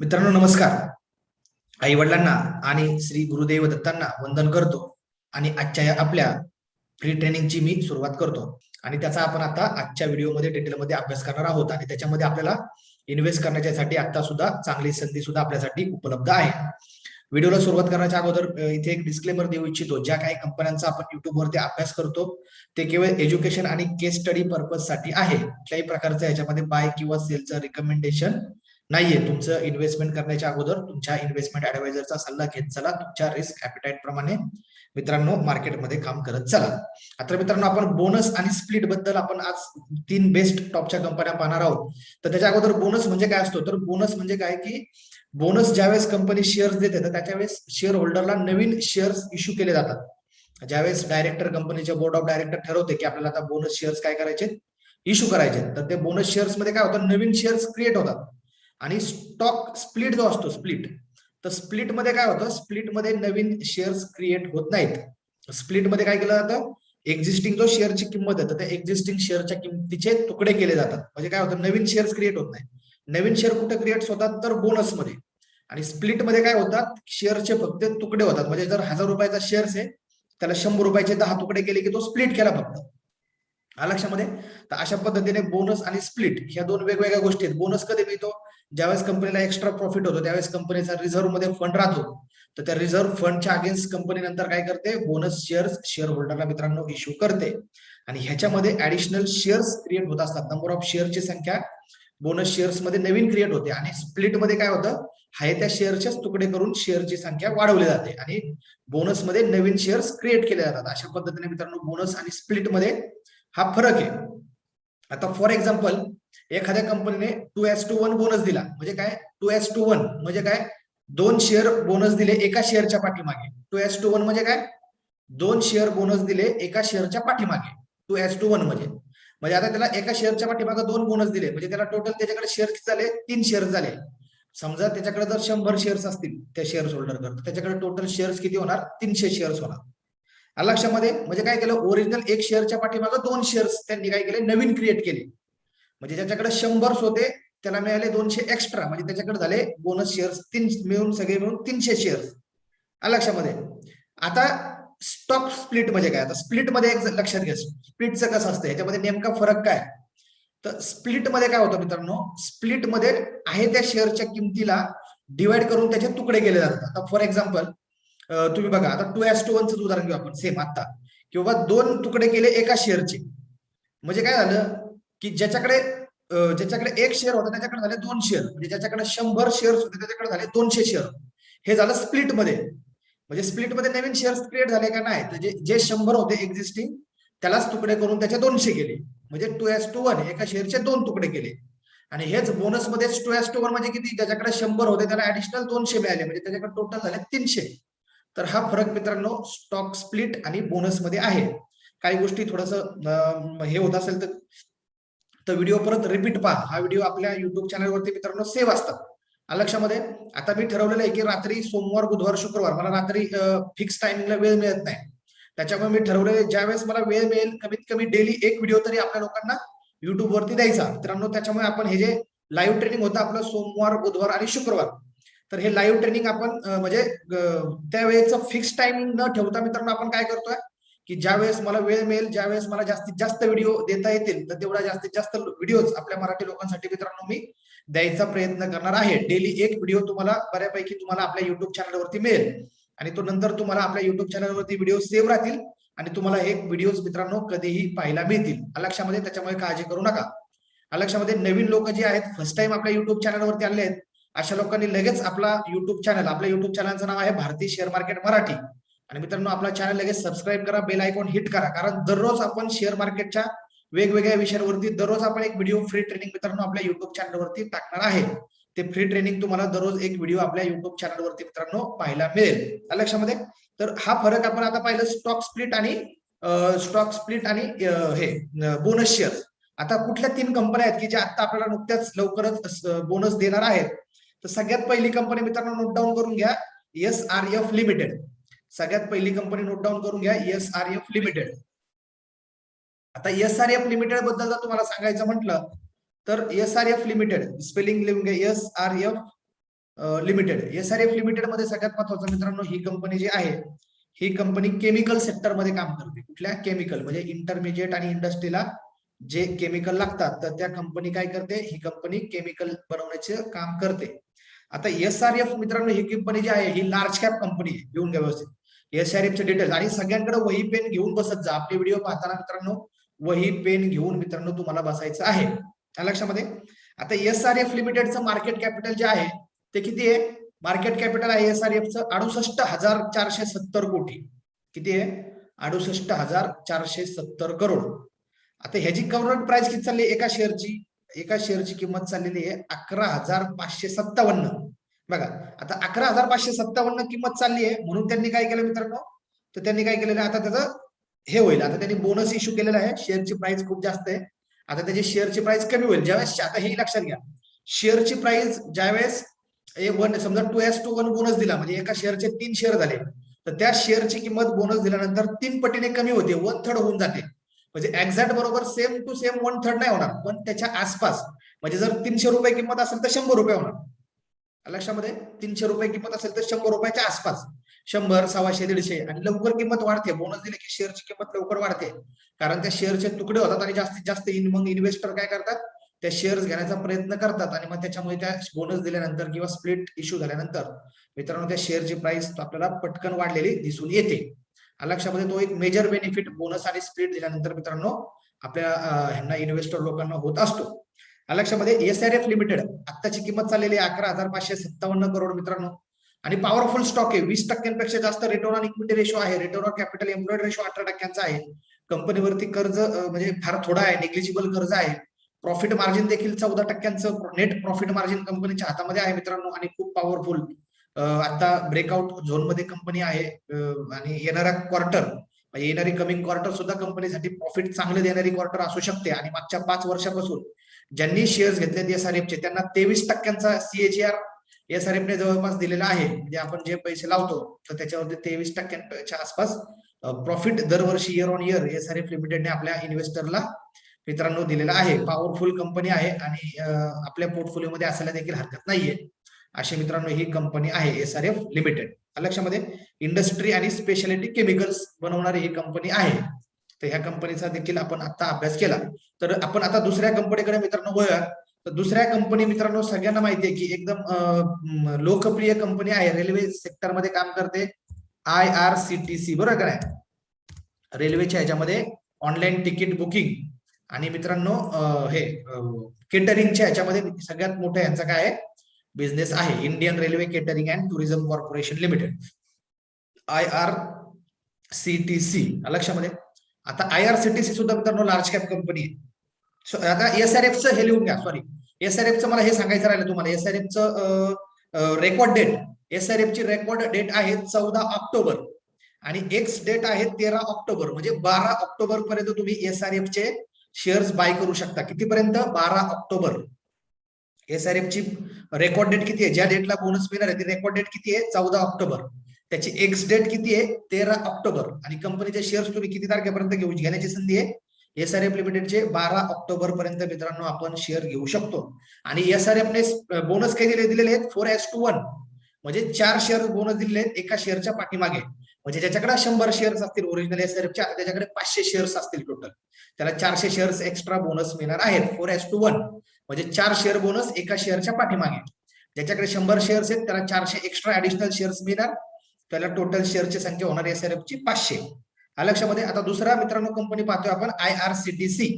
मित्रांनो नमस्कार. आई वडिलांना आणि श्री गुरुदेव दत्तांना वंदन करतो आणि आजच्या या आपल्या फ्री ट्रेनिंगची मी सुरुवात करतो. आणि त्याचा आपण आता आजच्या व्हिडिओमध्ये डिटेलमध्ये अभ्यास करणार आहोत आणि त्याच्यामध्ये आपल्याला इन्व्हेस्ट करण्याच्यासाठी आता सुद्धा चांगली संधी सुद्धा आपल्यासाठी उपलब्ध आहे. व्हिडिओला सुरुवात करण्याच्या अगोदर इथे एक डिस्क्लेमर देऊ इच्छितो. ज्या काही कंपन्यांचा आपण युट्यूबवरती अभ्यास करतो ते केवळ एज्युकेशन आणि केस स्टडी पर्पजसाठी आहे. कुठल्याही प्रकारचं याच्यामध्ये बाय किंवा सेलचं रिकमेंडेशन नाहीये. तुमचं इन्व्हेस्टमेंट करण्याच्या अगोदर तुमच्या इन्व्हेस्टमेंट ऍडवायझरचा सल्ला घेत चला. तुमच्या रिस्क ऍपिटाईट प्रमाणे मित्रांनो मार्केटमध्ये काम करत चला. आता मित्रांनो आपण बोनस आणि स्प्लिटबद्दल आपण आज तीन बेस्ट टॉपच्या कंपन्या पाहणार आहोत. तर त्याच्या अगोदर बोनस म्हणजे काय असतो? तर बोनस म्हणजे काय की बोनस ज्यावेळेस कंपनी शेअर्स देते तर त्याच्या वेळेस शेअर होल्डरला नवीन शेअर्स इश्यू केले जातात. ज्यावेळेस डायरेक्टर कंपनीचे बोर्ड ऑफ डायरेक्टर ठरवते की आपल्याला आता बोनस शेअर्स काय करायचे? इश्यू करायचे. तर ते बोनस शेअर्समध्ये काय होतं? नवीन शेअर्स क्रिएट होतात. आणि स्टॉक स्प्लिट जो असतो स्प्लिट तर स्प्लिटमध्ये काय होतं? स्प्लिटमध्ये नवीन शेअर्स क्रिएट होत नाहीत. स्प्लिटमध्ये काय केलं जातं? एक्झिस्टिंग जो शेअरची किंमत आहे त्या एक्झिस्टिंग शेअरच्या किमतीचे तुकडे केले जातात. म्हणजे काय होतं? नवीन शेअर्स क्रिएट होत नाही. नवीन शेअर कुठे क्रिएट होतात? तर बोनसमध्ये. आणि स्प्लिटमध्ये काय होतात? शेअरचे फक्त तुकडे होतात. म्हणजे जर हजार रुपयाचा शेअर्स आहे त्याला शंभर रुपयाचे दहा तुकडे केले की तो स्प्लिट केला फक्त. आ लक्षामध्ये? तर अशा पद्धतीने बोनस आणि स्प्लिट ह्या दोन वेगवेगळ्या गोष्टी आहेत. बोनस कधी मिळतो? ज्यावेळेस कंपनीला एक्स्ट्रा प्रॉफिट होतो त्यावेळेस कंपनीचा रिझर्व्हमध्ये फंड राहतो. तर त्या रिझर्व्ह फंडच्या अगेन्स्ट कंपनी नंतर काय करते? बोनस शेअर्स शेअर होल्डरला मित्रांनो इश्यू करते. आणि ह्याच्यामध्ये ऍडिशनल शेअर्स क्रिएट होत असतात. नंबर ऑफ शेअरची संख्या बोनस शेअर्समध्ये नवीन क्रिएट होते. आणि स्प्लिटमध्ये काय होतं? हाय त्या शेअरच्याच तुकडे करून शेअरची संख्या वाढवली जाते. आणि बोनसमध्ये नवीन शेअर्स क्रिएट केले जातात. अशा पद्धतीने मित्रांनो बोनस आणि स्प्लिटमध्ये हा फरक आहे. आता फॉर एक्झाम्पल एखाद्या कंपनीने two is to one bonus दिला. म्हणजे काय? टू एस टू वन म्हणजे काय? दोन शेअर बोनस दिले एका शेअरच्या पाठीमागे. टू एस टू वन म्हणजे काय? दोन शेअर बोनस दिले एका शेअरच्या पाठीमागे. टू एस टू वन म्हणजे. म्हणजे आता त्याला एका शेअरच्या पाठीमागे दोन बोनस दिले. म्हणजे त्याला टोटल त्याच्याकडे शेअर झाले? तीन शेअर झाले. समजा त्याच्याकडे जर शंभर शेअर्स असतील त्या शेअर होल्डर तर त्याच्याकडे टोटल शेअर्स किती होणार? तीनशे शेअर्स होणार. लक्षामध्ये म्हणजे काय केलं? ओरिजिनल एक शेअरच्या पाठीमागे दोन शेअर्स त्यांनी काय केले? नवीन क्रिएट केले. म्हणजे ज्याच्याकडे शंभर होते त्याला मिळाले दोनशे एक्स्ट्रा म्हणजे त्याच्याकडे झाले बोनस शेअर्स तीन मिळून सगळे मिळून तीनशे शेअर्स लक्षामध्ये आता स्टॉक स्प्लिट म्हणजे काय? आता स्प्लिटमध्ये एक लक्षात घ्या. स्प्लिटचं कसं असतं? याच्यामध्ये नेमका फरक काय? तर स्प्लिटमध्ये काय होतं मित्रांनो? स्प्लिटमध्ये आहे त्या शेअरच्या किमतीला डिवाइड करून त्याचे तुकडे केले जातात. आता फॉर एक्झाम्पल तुम्ही बघा आता टू एस टू वनचं उदाहरण घेऊ आपण सेम आता किंवा दोन तुकडे केले एका शेअरचे म्हणजे काय झालं की ज्याच्याकडे ज्याच्याकडे एक शेअर होता त्याच्याकडे झाले दोन शेअर म्हणजे ज्याच्याकडे शंभर शेअर्स होते त्याच्याकडे झाले दोनशे शेअर हे झालं स्प्लिटमध्ये. म्हणजे स्प्लिटमध्ये नवीन शेअर्स क्रिएट झाले का नाही? तर जे जे शंभर होते एक्झिस्टिंग त्यालाच तुकडे करून त्याचे दोनशे केले. म्हणजे टू एस टू वन एका शेअरचे दोन तुकडे केले. आणि हेच बोनसमध्ये टू एस टू वन म्हणजे किती? ज्याच्याकडे शंभर होते त्याला ऍडिशनल दोनशे मिळाले. म्हणजे त्याच्याकडे टोटल झाले तीनशे. तर हा फरक मित्रांनो स्टॉक स्प्लिट आणि बोनसमध्ये आहे. काही गोष्टी थोडस हे होत असेल तर तर व्हिडिओ परत रिपीट पहा. हा व्हिडिओ आपल्या युट्यूब चॅनलवरती मित्रांनो सेव्ह असतात लक्षामध्ये? आता मी ठरवलेलं आहे की रात्री सोमवार बुधवार शुक्रवार मला रात्री फिक्स टायमिंगला वेळ मिळत नाही. त्याच्यामुळे मी ठरवलेलं ज्या वेळेस मला वेळ मिळेल कमीत कमी डेली एक व्हिडिओ तरी आपल्या लोकांना युट्यूबवरती द्यायचा. मित्रांनो त्याच्यामुळे आपण हे जे लाईव्ह ट्रेनिंग होतं आपलं सोमवार बुधवार आणि शुक्रवार तर हे लाईव्ह ट्रेनिंग आपण म्हणजे अं, त्यावेळेचं फिक्स टाइम न ठेवता मित्रांनो आपण काय करतोय की ज्या वेळेस मला वेळ मिळेल ज्या वेळेस मला जास्तीत जास्त व्हिडिओ देता येतील तर तेवढा जास्तीत जास्त व्हिडिओज आपल्या मराठी लोकांसाठी मित्रांनो मी द्यायचा प्रयत्न करणार आहे. डेली एक व्हिडिओ तुम्हाला बऱ्यापैकी तुम्हाला आपल्या युट्यूब चॅनलवरती मिळेल. आणि तो नंतर तुम्हाला आपल्या युट्यूब चॅनलवरती व्हिडिओ सेव्ह राहतील आणि तुम्हाला हे व्हिडिओज मित्रांनो कधीही पाहायला मिळतील. अलक्षामध्ये त्याच्यामुळे काळजी करू नका. अलक्षामध्ये नवीन लोक जे आहेत फर्स्ट टाइम आपल्या युट्यूब चॅनलवरती आले आहेत अशा लोकांनी लगेच आपला युट्यूब चॅनल आपल्या युट्यूब चॅनलचं नाव आहे भारतीय शेअर मार्केट मराठी. आणि मित्रांनो आपला चॅनल लगेच सबस्क्राईब करा बेल आयकॉन हिट करा. कारण दररोज आपण शेअर मार्केटच्या वेगवेगळ्या विषयांवरती दररोज आपण एक व्हिडिओ फ्री ट्रेनिंग मित्रांनो आपल्या युट्यूब चॅनलवरती टाकणार आहे. ते फ्री ट्रेनिंग तुम्हाला दररोज एक व्हिडिओ आपल्या युट्यूब चॅनलवरती मित्रांनो पाहायला मिळेल. लक्षामध्ये? तर हा फरक आपण आता पाहिलं स्टॉक स्प्लिट आणि स्टॉक स्प्लिट आणि हे बोनस शेअर आता कुठल्या तीन कंपन्या आहेत की ज्या आता आपल्याला नुकत्याच लवकरच बोनस देणार आहेत? तर सगळ्यात पहिली कंपनी मित्रांनो नोट डाऊन करून घ्या एस आर एफ लिमिटेड सगळ्यात पहिली कंपनी नोट डाऊन करून घ्या एस आर एफ लिमिटेड आता एस आर एफ लिमिटेडबद्दल जर तुम्हाला सांगायचं म्हटलं तर S R F limited spelling लिहून घ्या S R F limited S R F लिमिटेडमध्ये सगळ्यात महत्वाचं मित्रांनो ही कंपनी जी आहे ही कंपनी केमिकल सेक्टरमध्ये काम करते. कुठल्या? केमिकल म्हणजे इंटरमिजिएट आणि इंडस्ट्रीला जे केमिकल लागतात तर त्या कंपनी काय करते? ही कंपनी केमिकल बनवण्याचे काम करते. आता एस आर एफ मित्रांनो ही कंपनी जी आहे ही लार्ज कॅप कंपनी आहे घेऊन घ्या व्यवस्थित. एस आर एफचे डिटेल्स आणि सगळ्यांकडे वही पेन घेऊन बसत जा. आपले व्हिडिओ पाहताना मित्रांनो वही पेन घेऊन मित्रांनो तुम्हाला बसायचं आहे. त्या लक्षामध्ये? आता एस आर एफ लिमिटेडचं मार्केट कॅपिटल जे आहे ते किती आहे? मार्केट कॅपिटल आहे एस आर एफचं अडुसष्ट हजार चारशे सत्तर कोटी. किती आहे? अडुसष्ट हजार चारशे सत्तर करोड. आता ह्याची करंट प्राइस किती चालली एका शेअरची एका शेअरची किंमत चाललेली आहे अकरा हजार पाचशे सत्तावन्न. बघा आता अकरा हजार पाचशे सत्तावन्न किंमत चालली आहे म्हणून त्यांनी काय केलं मित्रांनो? तर त्यांनी काय केलेलं आता त्याचं हे होईल. आता त्यांनी बोनस इश्यू केलेला आहे शेअरची प्राइस खूप जास्त आहे. आता त्याची शेअरची प्राइस कमी होईल. ज्यावेळेस आता हे लक्षात घ्या. शेअरची प्राइस ज्यावेळेस वन समजा two is to one bonus दिला म्हणजे एका शेअरचे तीन शेअर झाले तर त्या शेअरची किंमत बोनस दिल्यानंतर तीन पटीने कमी होते वन थर्ड होऊन जाते. म्हणजे एक्झॅक्ट बरोबर same to same one third नाही होणार पण त्याच्या आसपास म्हणजे जर तीनशे रुपये किंमत असेल तर शंभर रुपये होणार. लक्षामध्ये? तीनशे रुपये किंमत असेल तर शंभर रुपयाच्या आसपास. शंभर सव्वाशे दीडशे आणि लवकर किंमत वाढते. बोनस दिले की शेअरची किंमत लवकर वाढते. कारण त्या शेअरचे तुकडे होतात आणि जास्तीत जास्त इन मग इन्व्हेस्टर काय करतात? त्या शेअर्स घेण्याचा प्रयत्न करतात आणि मग त्याच्यामुळे त्या बोनस दिल्यानंतर किंवा स्प्लिट इश्यू झाल्यानंतर मित्रांनो त्या शेअरची प्राइस आपल्याला पटकन वाढलेली दिसून येते. लक्षामध्ये तो एक मेजर बेनिफिट बोनस आणि स्प्लिट दिल्यानंतर मित्रांनो आपल्या ह्यांना इन्व्हेस्टर लोकांना होत असतो. लक्षामध्ये एस आर एफ लिमिटेड आत्ताची किंमत चाललेली आहे अकरा हजार पाचशे सत्तावन्न करोड मित्रांनो. आणि पॉवरफुल स्टॉक आहे वीस टक्क्यांपेक्षा जास्त रिटर्न ऑन इक्विटी रेशो आहे return on capital employed ratio अठरा टक्क्यांचा आहे. कंपनीवरती कर्ज म्हणजे फार थोडा आहे नेग्लिजिबल कर्ज आहे. प्रॉफिट मार्जिन देखील चौदा टक्क्यांचं नेट प्रॉफिट मार्जिन कंपनीच्या हातामध्ये आहे मित्रांनो आणि खूप पॉवरफुल आता ब्रेकआउट झोनमध्ये कंपनी आहे आणि येणारा क्वार्टर म्हणजे येणारी कमिंग क्वार्टर सुद्धा कंपनीसाठी प्रॉफिट चांगले देणारी क्वार्टर असू शकते. आणि मागच्या पाच वर्षापासून ज्यांनी शेअर्स घेतले एसआरएफचे त्यांना तेवीस टक्क्यांचा सीएजीआर एसआरएफने जवळपास दिलेला आहे. म्हणजे आपण जे पैसे लावतो तर त्याच्यावरती तेवीस टक्क्यांच्या आसपास प्रॉफिट दरवर्षी इयर ऑन इयर एसआरएफ लिमिटेडने आपल्या इन्व्हेस्टरला मित्रांनो दिलेला आहे. पॉवरफुल कंपनी आहे आणि आपल्या पोर्टफोलिओमध्ये असायला देखील हरकत नाहीये. अशी मित्रांनो ही कंपनी आहे एस आर एफ लिमिटेड लक्षामध्ये इंडस्ट्री आणि स्पेशालिटी केमिकल्स बनवणारी ही कंपनी आहे. तर ह्या कंपनीचा देखील आपण आता अभ्यास केला. तर आपण आता दुसऱ्या कंपनीकडे मित्रांनो वळूया. तर दुसऱ्या कंपनी मित्रांनो सगळ्यांना माहिती आहे की एकदम लोकप्रिय कंपनी आहे. रेल्वे सेक्टरमध्ये काम करते I R C T C बरोबर काय रेल्वेच्या ह्याच्यामध्ये ऑनलाईन तिकीट बुकिंग आणि मित्रांनो हे केटरिंगच्या ह्याच्यामध्ये सगळ्यात मोठं यांचं काय आहे? बिझनेस आहे. Indian railway catering and tourism corporation limited I R C T C लक्षामध्ये? आता I R C T C सुद्धा मित्रांनो लार्ज कॅप कंपनी आहे. आता एस आर एफचं हे लिहून घ्या सॉरी एस आर एफचं मला हे सांगायचं राहिलं तुम्हाला. एस आर एफचं रेकॉर्ड डेट एस आर एफची रेकॉर्ड डेट आहे चौदा ऑक्टोबर. आणि एक्स डेट आहे तेरा ऑक्टोबर. म्हणजे बारा ऑक्टोबर पर्यंत तुम्ही एस आर एफचे शेअर्स बाय करू शकता. कितीपर्यंत? बारा ऑक्टोबर. एस आर एफ ची रेकॉर्ड डेट किती आहे? ज्या डेटला बोनस मिळणार आहे ती रेकॉर्ड डेट किती आहे? चौदा ऑक्टोबर. त्याची एक्स डेट किती आहे? तेरा ऑक्टोबर. आणि कंपनीचे शेअर्स तुम्ही किती तारखेपर्यंत घेऊ? घेण्याची संधी आहे. एस आर एफ लिमिटेडचे बारा ऑक्टोबर पर्यंत मित्रांनो आपण शेअर घेऊ शकतो. आणि एस आर एफ ने बोनस काही दिले दिलेले आहेत? फोर एस टू वन म्हणजे चार शेअर बोनस दिलेले आहेत एका शेअरच्या पाठीमागे. म्हणजे ज्याच्याकडे शंभर शेअर्स असतील ओरिजिनल एस आर एफच्या त्याच्याकडे पाचशे शेअर्स असतील टोटल त्याला चारशे शेअर्स एक्स्ट्रा बोनस मिळणार आहेत. फोर एस टू वन म्हणजे चार शेअर बोनस एका शेअरच्या पाठीमागे. ज्याच्याकडे शंभर शेअर्स आहेत त्याला चारशे एक्स्ट्रा ऍडिशनल शेअर्स मिळणार. त्याला टोटल शेअरची संख्या होणार एस आर एफ ची पाचशे. लक्षामध्ये आता दुसरा मित्रांनो कंपनी पाहतोय आपण I R C T C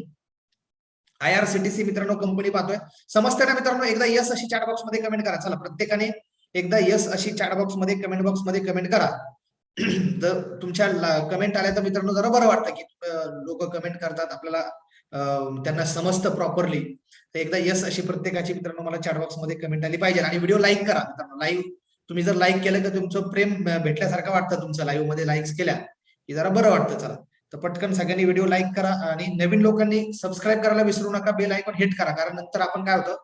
I R C T C मित्रांनो कंपनी पाहतोय. समजते ना मित्रांनो? एकदा यस अशी चॅट बॉक्समध्ये कमेंट करा. चला प्रत्येकाने एकदा यस अशी चॅट बॉक्समध्ये कमेंट बॉक्समध्ये कमेंट करा. जर तुमच्या कमेंट आल्या तर मित्रांनो जरा बरं वाटतं की लोक कमेंट करतात. आपल्याला त्यांना समजतं प्रॉपरली तर एकदा यस अशी प्रत्येकाची मित्रांनो मला चॅटबॉक्समध्ये कमेंट आली पाहिजे. आणि व्हिडिओ लाईक करा मित्रांनो. लाईव्ह तुम्ही जर लाईक केलं तर तुमचं प्रेम भेटल्यासारखं वाटतं तुमचं लाईव्हमध्ये लाईक्स केल्या. की जरा बरं वाटतं चला. तर पटकन सगळ्यांनी व्हिडिओ लाईक करा आणि नवीन लोकांनी सबस्क्राईब करायला विसरू नका बेल आयकॉन हिट करा. कारण नंतर आपण काय होतं?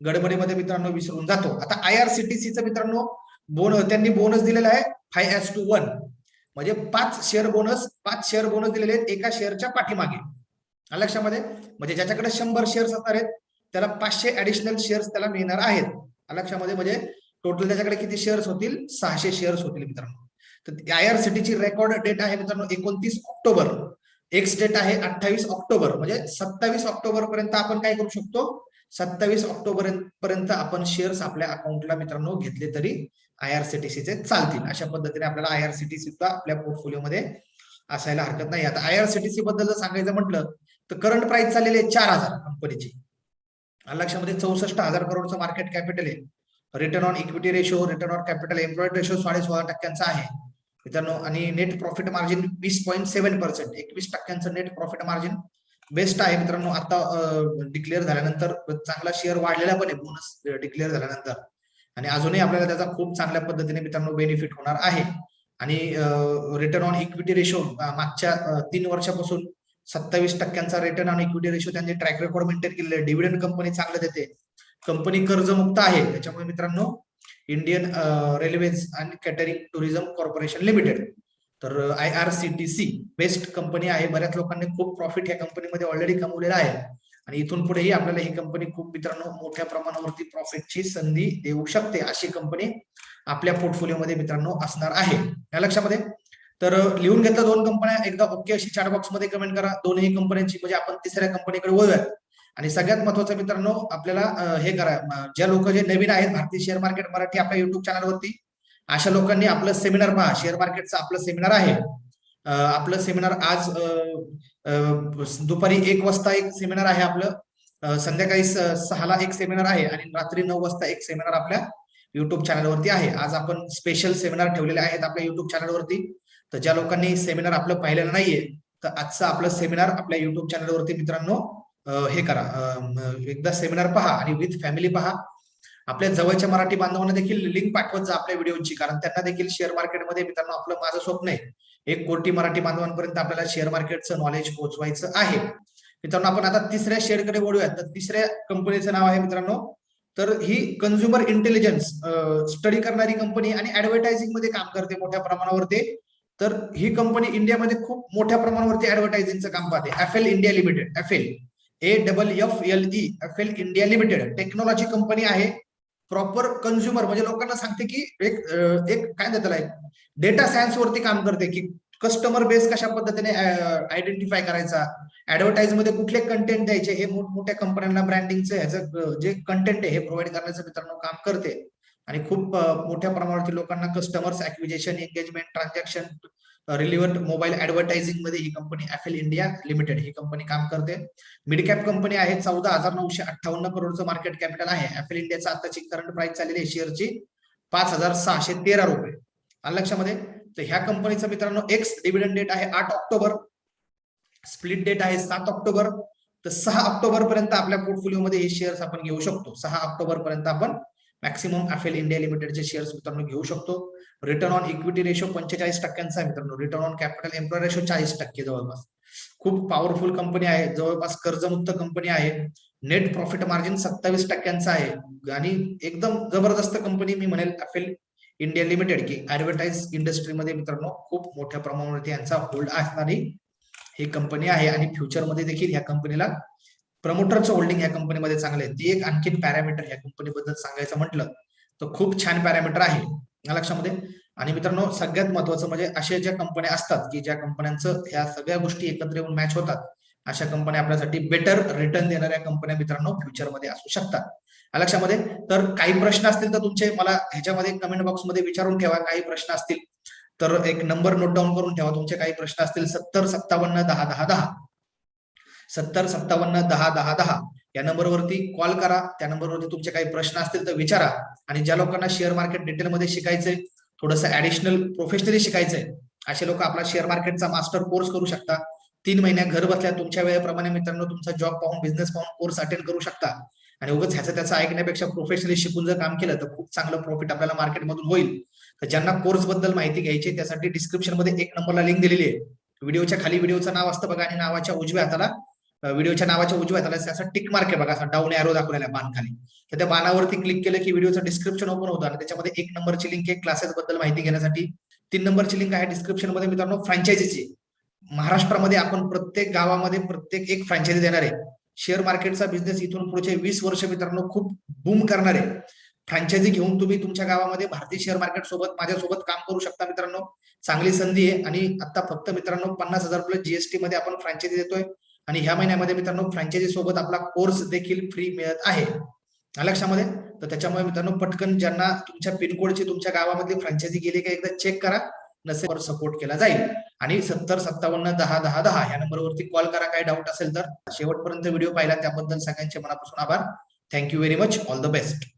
गडबडीमध्ये मित्रांनो विसरून जातो. आता आय आर सी टी सीचं मित्रांनो बोन त्यांनी बोनस दिलेला आहे फाय एस टू वन म्हणजे पाच शेअर बोनस पाच शेअर बोनस दिलेले आहेत एका शेअरच्या पाठीमागे. लक्षामध्ये? म्हणजे ज्याच्याकडे शंभर शेअर्स असणार आहेत त्याला पाचशे ऍडिशनल शेअर्स त्याला मिळणार आहेत. लक्षामध्ये? म्हणजे टोटल त्याच्याकडे किती शेअर्स होतील? सहाशे शेअर्स होतील मित्रांनो. तर आय आर ची रेकॉर्ड डेट आहे मित्रांनो एकोणतीस ऑक्टोबर. एक्स डेट आहे अठ्ठावीस ऑक्टोबर. म्हणजे सत्तावीस ऑक्टोबर पर्यंत आपण काय करू शकतो? सत्तावीस ऑक्टोबर पर्यंत आपण शेअर्स आपल्या अकाउंटला मित्रांनो घेतले तरी आय आर चे चालतील. अशा पद्धतीने आपल्याला आय आर सुद्धा आपल्या पोर्टफोलिओमध्ये असायला हरकत नाही. आता आय आरबद्दल जर सांगायचं म्हटलं तर करंट प्राइस चाललेली आहे चार हजार कंपनीची लक्षामध्ये चौसष्ट हजार करोडचं मार्केट कॅपिटल आहे. Return on equity ratio return on capital employed ratio साडे सोळा टक्क्यांचा आहे. मित्रांनो आणि नेट प्रॉफिट मार्जिन वीस पॉईंट सेव्हन पर्सेंट एकवीस टक्क्यांचं नेट प्रॉफिट मार्जिन बेस्ट आहे मित्रांनो. आता डिक्लेअर झाल्यानंतर चांगला शेअर वाढलेला पण आहे बोनस डिक्लेअर झाल्यानंतर. आणि अजूनही आपल्याला त्याचा खूप चांगल्या पद्धतीने मित्रांनो बेनिफिट होणार आहे. आणि रिटर्न ऑन इक्विटी रेशो मागच्या तीन वर्षापासून सत्तावीस टक्क्यांचा रिटर्न आणि इक्विटी रेशो त्यांनी ट्रॅक रेकॉर्ड मेंटेन केलेले डिव्हिडंड कंपनी चांगलं देते. कंपनी कर्जमुक्त आहे. त्याच्यामुळे मित्रांनो Indian railways and catering tourism corporation limited तर I R C T C best company आहे. बऱ्याच लोकांनी खूप प्रॉफिट या कंपनीमध्ये ऑलरेडी कमवलेला आहे. आणि इथून पुढेही आपल्याला ही कंपनी खूप मित्रांनो मोठ्या प्रमाणावरती प्रॉफिटची संधी देऊ शकते अशी कंपनी आपल्या पोर्टफोलिओमध्ये मित्रांनो असणार आहे. या लक्षामध्ये तर लिहून घेतल्या दोन कंपन्या एकदा ओके अशी चॅट बॉक्समध्ये कमेंट करा. दोनही कंपन्यांची म्हणजे आपण तिसऱ्या कंपनीकडे वळूयात. आणि सगळ्यात महत्वाचं मित्रांनो आपल्याला हे करा ज्या लोक जे नवीन आहेत भारतीय शेअर मार्केट मराठी आपल्या युट्यूब चॅनलवरती अशा लोकांनी आपलं सेमिनार पहा. शेअर मार्केटचं आपलं सेमिनार आहे. आपलं सेमिनार आज दुपारी एक वाजता एक सेमिनार आहे आपलं. संध्याकाळी सहाला एक सेमिनार आहे आणि रात्री नऊ वाजता एक सेमिनार आपल्या युट्यूब चॅनलवरती आहे. आज आपण स्पेशल सेमिनार ठेवलेले आहेत आपल्या युट्यूब चॅनलवरती तर ज्या लोकांनी सेमिनार आपलं पाहिलेलं नाहीये तर आजचं आपलं सेमिनार आपल्या युट्यूब चॅनलवरती मित्रांनो हे करा. एकदा सेमिनार पहा आणि विथ फॅमिली पहा. आपल्या जवळच्या मराठी बांधवांना देखील लिंक पाठवत जा आपल्या व्हिडिओची कारण त्यांना देखील शेअर मार्केटमध्ये मित्रांनो आपलं माझं स्वप्न आहे. एक कोटी मराठी बांधवांपर्यंत आपल्याला शेअर मार्केटचं नॉलेज पोहोचवायचं आहे. मित्रांनो आपण आता तिसऱ्या शेअरकडे वळूयात. तर तिसऱ्या कंपनीचं नाव आहे मित्रांनो तर ही कन्झ्युमर इंटेलिजन्स स्टडी करणारी कंपनी आणि ऍडव्हर्टायझिंगमध्ये काम करते मोठ्या प्रमाणावरती तर ही कंपनी इंडियामध्ये खूप मोठ्या प्रमाणावरती ऍडव्हर्टायझिंगचं काम पाहते. Affle India limited Affle A double F L E Affle India limited technology company आहे. प्रॉपर कन्झ्युमर म्हणजे लोकांना सांगते की एक एक काय त्याला डेटा सायन्स वरती काम करते की कस्टमर बेस कशा पद्धतीने आयडेंटिफाय करायचा. ऍडव्हर्टाईजमध्ये कुठले कंटेंट द्यायचे हे मोठमोठ्या कंपन्यांना ब्रँडिंगचं ह्याचं जे कंटेंट आहे हे प्रोव्हाइड करण्याचं मित्रांनो काम करते. आणि खूप मोठ्या प्रमाणावरती लोकांना customers acquisition engagement transaction relevant mobile ऍडव्हर्टायझिंगमध्ये ही कंपनी ऍफेल इंडिया लिमिटेड ही कंपनी काम करते. मिड कॅप कंपनी आहे चौदा हजार नऊशे अठ्ठावन्न करोडचं मार्केट कॅपिटल आहे. ऍफेल इंडियाचा आताची करंट प्राइस चाललेली आहे शेअरची पाच हजार सहाशे तेरा रुपये. लक्षामध्ये? तर ह्या कंपनीचं मित्रांनो एक्स डिव्हिडंड डेट आहे आठ ऑक्टोबर. स्प्लिट डेट आहे सात ऑक्टोबर. तर सहा ऑक्टोबर पर्यंत आपल्या पोर्टफोलिओमध्ये हे शेअर्स आपण घेऊ शकतो. सहा ऑक्टोबर पर्यंत आपण मॅक्सिमम अफेल इंडिया लिमिटेडचे शेअर्स मित्रांनो घेऊ शकतो. रिटर्न ऑन इक्विटी रेशो पंचेचाळीस टक्क्यांचा आहे मित्रांनो. Return on capital employ ratio चाळीस टक्के जवळपास. खूप पॉवरफुल कंपनी आहे. जवळपास कर्जमुक्त कंपनी आहे. नेट प्रॉफिट मार्जिन सत्तावीस टक्क्यांचा आहे. आणि एकदम जबरदस्त कंपनी मी म्हणेल अफेल इंडिया लिमिटेड की ऍडव्हर्टाईज इंडस्ट्रीमध्ये मित्रांनो खूप मोठ्या प्रमाणावरती यांचा होल्ड असणारी ही कंपनी आहे. आणि फ्युचरमध्ये देखील ह्या कंपनीला प्रमोटरचं होल्डिंग या कंपनीमध्ये चांगलं आहे. ती एक आणखीन पॅरामीटर या कंपनीबद्दल सांगायचं म्हटलं तर खूप छान पॅरामीटर आहे या लक्षामध्ये. आणि मित्रांनो सगळ्यात महत्वाचं म्हणजे अशा ज्या कंपन्या असतात की ज्या कंपन्यांचं ह्या सगळ्या गोष्टी एकत्र येऊन मॅच होतात अशा कंपन्या आपल्यासाठी बेटर रिटर्न देणाऱ्या कंपन्या मित्रांनो फ्युचरमध्ये असू शकतात. लक्षामध्ये? तर काही प्रश्न असतील तर तुमचे मला ह्याच्यामध्ये कमेंट बॉक्समध्ये विचारून ठेवा. काही प्रश्न असतील तर एक नंबर नोट डाऊन करून ठेवा. तुमचे काही प्रश्न असतील सत्तर सत्तावन्न दहा दहा दहा. सत्तर सत्तावन्न दहा दहा दहा. या नंबरवरती कॉल करा. त्या नंबरवरती तुमचे काही प्रश्न असतील तर विचारा. आणि ज्या लोकांना शेअर मार्केट डिटेलमध्ये शिकायचंय थोडंसं ऍडिशनल प्रोफेशनली शिकायचंय असे लोक आपला शेअर मार्केटचा मास्टर कोर्स करू शकता. तीन महिन्या घर बसल्या तुमच्या वेळेप्रमाणे मित्रांनो तुमचा जॉब पाहून बिझनेस पाहून कोर्स अटेंड करू शकता. आणि उगाच ह्याचं त्याचं ऐकण्यापेक्षा प्रोफेशनली शिकून जर काम केलं तर खूप चांगलं प्रॉफिट आपल्याला मार्केटमधून होईल. तर ज्यांना कोर्सबद्दल माहिती घ्यायची त्यासाठी डिस्क्रिप्शनमध्ये एक नंबरला लिंक दिलेली आहे. व्हिडिओच्या खाली व्हिडिओचं नाव असतं बघा आणि नावाच्या उजव्या हाताला व्हिडिओच्या नावाच्या उजव्या त्याला असं टिक मार्क आहे बघा असं डाऊन एरो दाखवलेला बाण खाली तर त्या बाणावरती क्लिक केलं की व्हिडिओचं डिस्क्रिप्शन ओपन होतं आणि त्याच्यामध्ये एक नंबरची लिंक आहे क्लासेस बद्दल माहिती घेण्यासाठी. तीन नंबरची लिंक आहे डिस्क्रिप्शनमध्ये मित्रांनो फ्रँचायझीची महाराष्ट्रामध्ये आपण प्रत्येक गावामध्ये प्रत्येक एक फ्रँचायझी देणार. आहे शेअर मार्केटचा बिझनेस इथून पुढचे वीस वर्ष मित्रांनो खूप बूम करणार. आहे फ्रँचायझी घेऊन तुम्ही तुमच्या गावामध्ये भारतीय शेअर मार्केट सोबत माझ्यासोबत काम करू शकता मित्रांनो. चांगली संधी आहे आणि आता फक्त मित्रांनो पन्नास हजार प्लस जीएसटी मध्ये आपण फ्रँचायझी देतोय. आणि ह्या महिन्यामध्ये मित्रांनो फ्रँचायझी सोबत आपला कोर्स देखील फ्री मिळत आहे. लक्षामध्ये? तर त्याच्यामुळे मित्रांनो पटकन ज्यांना तुमच्या पिनकोडची तुमच्या गावामधली फ्रँचायझी गेली का एकदा चेक करा. नसेल सपोर्ट केला जाईल. आणि सत्तर सत्तावन्न दहा दहा दहा या नंबरवरती कॉल करा. काही डाऊट असेल तर शेवटपर्यंत व्हिडिओ पाहिला त्याबद्दल सगळ्यांचे मनापासून आभार. Thank you very much all the best